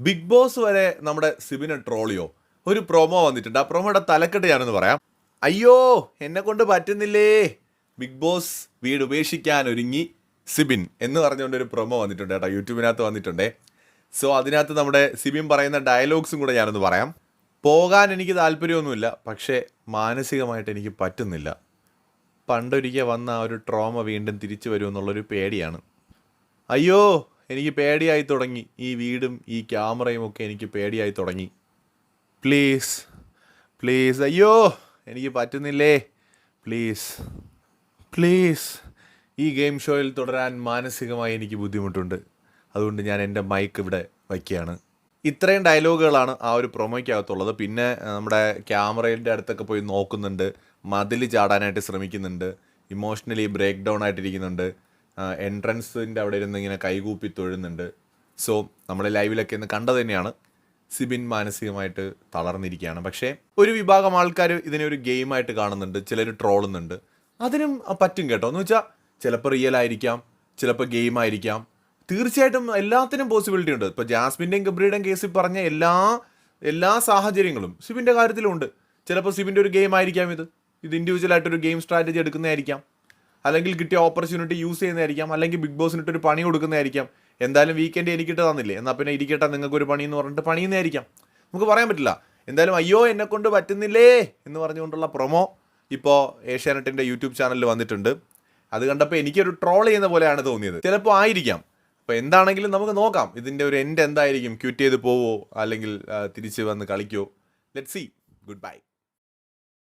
Big boss വരെ നമ്മുടെ സിബിനെ ട്രോളിയോ? ഒരു പ്രൊമോ വന്നിട്ടുണ്ട്. ആ പ്രൊമോയുടെ തലക്കെട്ട് പറയാം. അയ്യോ എന്നെ കൊണ്ട് പറ്റുന്നില്ലേ? ബിഗ് ബോസ് വീട് ഉപേക്ഷിക്കാൻ ഒരുങ്ങി സിബിൻ എന്ന് പറഞ്ഞുകൊണ്ട് ഒരു പ്രൊമോ വന്നിട്ടുണ്ട് കേട്ടോ. യൂട്യൂബിനകത്ത് വന്നിട്ടുണ്ട്. സോ അതിനകത്ത് നമ്മുടെ സിബിൻ പറയുന്ന ഡയലോഗ്സും കൂടെ ഞാനൊന്ന് പറയാം. പോകാൻ എനിക്ക് താല്പര്യമൊന്നുമില്ല പക്ഷേ മാനസികമായിട്ട് എനിക്ക് പറ്റുന്നില്ല. പണ്ടൊരിക്കൽ വന്ന ആ ഒരു ട്രോമ വീണ്ടും തിരിച്ചു വരുമെന്നുള്ളൊരു പേടിയാണ്. അയ്യോ എനിക്ക് പേടിയായി തുടങ്ങി. ഈ വീടും ഈ ക്യാമറയും ഒക്കെ എനിക്ക് പേടിയായി തുടങ്ങി. പ്ലീസ് പ്ലീസ് അയ്യോ എനിക്ക് പറ്റുന്നില്ലേ? പ്ലീസ് പ്ലീസ് ഈ ഗെയിം ഷോയിൽ തുടരാൻ മാനസികമായി എനിക്ക് ബുദ്ധിമുട്ടുണ്ട്. അതുകൊണ്ട് ഞാൻ എന്റെ മൈക്ക് ഇവിടെ വയ്ക്കുകയാണ്. ഇത്രയും ഡയലോഗുകളാണ് ആ ഒരു പ്രൊമോയ്ക്കകത്തുള്ളത് പിന്നെ നമ്മുടെ ക്യാമറയുടെ അടുത്തൊക്കെ പോയി നോക്കുന്നുണ്ട്. മതിൽ ചാടാനായിട്ട് ശ്രമിക്കുന്നുണ്ട്. ഇമോഷണലി ബ്രേക്ക് ഡൗൺ ആയിട്ടിരിക്കുന്നുണ്ട്. എൻട്രൻസിന്റെ അവിടെ ഇരുന്ന് ഇങ്ങനെ കൈകൂപ്പി തൊഴുന്നുണ്ട്. സോ നമ്മൾ ലൈവിലൊക്കെ ഇന്ന് കണ്ടത് തന്നെയാണ്. സിബിൻ മാനസികമായിട്ട് തളർന്നിരിക്കുകയാണ്. പക്ഷേ ഒരു വിഭാഗം ആൾക്കാർ ഇതിനെ ഒരു ഗെയിമായിട്ട് കാണുന്നുണ്ട്. ചിലർ ട്രോളുന്നുണ്ട്. അതിനും പറ്റും കേട്ടോ. എന്ന് വെച്ചാൽ ചിലപ്പോൾ റിയൽ ആയിരിക്കാം ചിലപ്പോൾ ഗെയിം ആയിരിക്കാം. തീർച്ചയായിട്ടും എല്ലാത്തിനും പോസിബിലിറ്റി ഉണ്ട്. ഇപ്പോൾ ജാസ്മിന്റെയും ഗബ്രിയുടെയും കേസിൽ പറഞ്ഞ എല്ലാ എല്ലാ സാഹചര്യങ്ങളും സിബിന്റെ കാര്യത്തിലും ഉണ്ട്. ചിലപ്പോൾ സിബിന്റെ ഒരു ഗെയിം ആയിരിക്കാം ഇത്. ഇത് ഇൻഡിവിജ്വലായിട്ടൊരു ഗെയിം സ്ട്രാറ്റജി എടുക്കുന്നതായിരിക്കാം. അല്ലെങ്കിൽ കിട്ടിയ ഓപ്പർച്യൂണിറ്റി യൂസ് ചെയ്യുന്നതായിരിക്കാം അല്ലെങ്കിൽ ബിഗ് ബോസിനിട്ട് ഒരു പണി കൊടുക്കുന്നതായിരിക്കാം. എന്തായാലും വീക്കെൻഡ് എനിക്കിട്ട് തന്നില്ലേ? എന്നാൽ പിന്നെ ഇരിക്കട്ടെ നിങ്ങൾക്ക് ഒരു പണി എന്ന് പറഞ്ഞിട്ട് പണിയുന്നതായിരിക്കാം. നമുക്ക് പറയാൻ പറ്റില്ല. എന്തായാലും അയ്യോ എന്നെ കൊണ്ട് പറ്റുന്നില്ലേ? എന്ന് പറഞ്ഞുകൊണ്ടുള്ള പ്രൊമോ ഇപ്പോൾ ഏഷ്യാനെറ്റിന്റെ യൂട്യൂബ് ചാനലിൽ വന്നിട്ടുണ്ട്. അത് കണ്ടപ്പോൾ എനിക്കൊരു ട്രോൾ ചെയ്യുന്ന പോലെയാണ് തോന്നിയത്. ചിലപ്പോൾ ആയിരിക്കാം. അപ്പോൾ എന്താണെങ്കിലും നമുക്ക് നോക്കാം. ഇതിന്റെ ഒരു എൻഡ് എന്തായിരിക്കും? ക്യൂറ്റ് ചെയ്ത് പോവോ? അല്ലെങ്കിൽ തിരിച്ച് വന്ന് കളിക്കോ? Let's see good bye